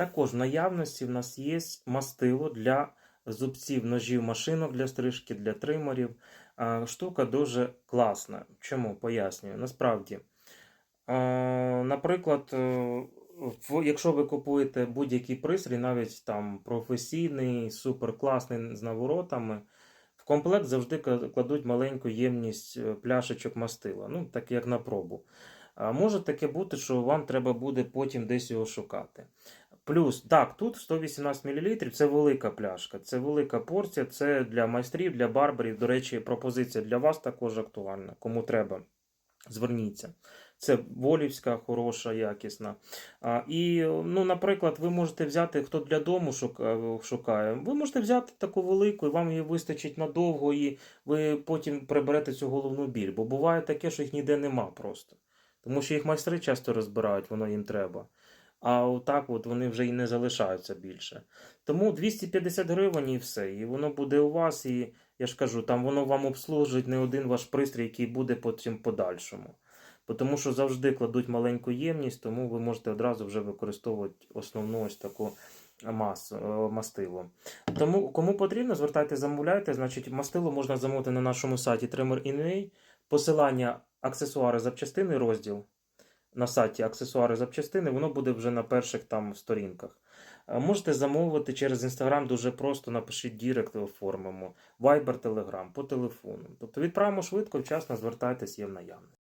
Також в наявності в нас є мастило для зубців, ножів, машинок для стрижки, для тримерів. Штука дуже класна. Чому? Пояснюю. Насправді, наприклад, е, якщо ви купуєте будь-який пристрій, навіть там професійний, суперкласний з наворотами, в комплект завжди кладуть маленьку ємність е, пляшечок мастила, ну, так як на пробу. Може таке бути, що вам треба буде потім десь його шукати. Плюс, так, тут 118 мл це велика пляшка, це велика порція, це для майстрів, для барберів. До речі, пропозиція для вас також актуальна. Кому треба, зверніться. Це волівська, хороша, якісна. А, і, ну, наприклад, ви можете взяти, хто для дому шукає, ви можете взяти таку велику, і вам її вистачить надовго, і ви потім приберете цю головну біль. Бо буває таке, що їх ніде нема просто. Тому що їх майстри часто розбирають, воно їм треба. А отак от вони вже і не залишаються більше. Тому 250 гривень і все. І воно буде у вас, і я ж кажу, там воно вам обслужить не один ваш пристрій, який буде потім подальшому. Тому що завжди кладуть маленьку ємність, тому ви можете одразу вже використовувати основну ось таку масу, е, мастило. Тому кому потрібно, звертайте, замовляйте. Значить, мастило можна замовити на нашому сайті Trimmer.in.ua. Посилання аксесуари запчастини розділ на сайті аксесуари запчастини, воно буде вже на перших там сторінках. Е, Можете замовити через інстаграм дуже просто, напишіть Дірект, оформимо, Viber, Telegram, по телефону. Тобто відправимо швидко, вчасно звертайтесь, є в наявності.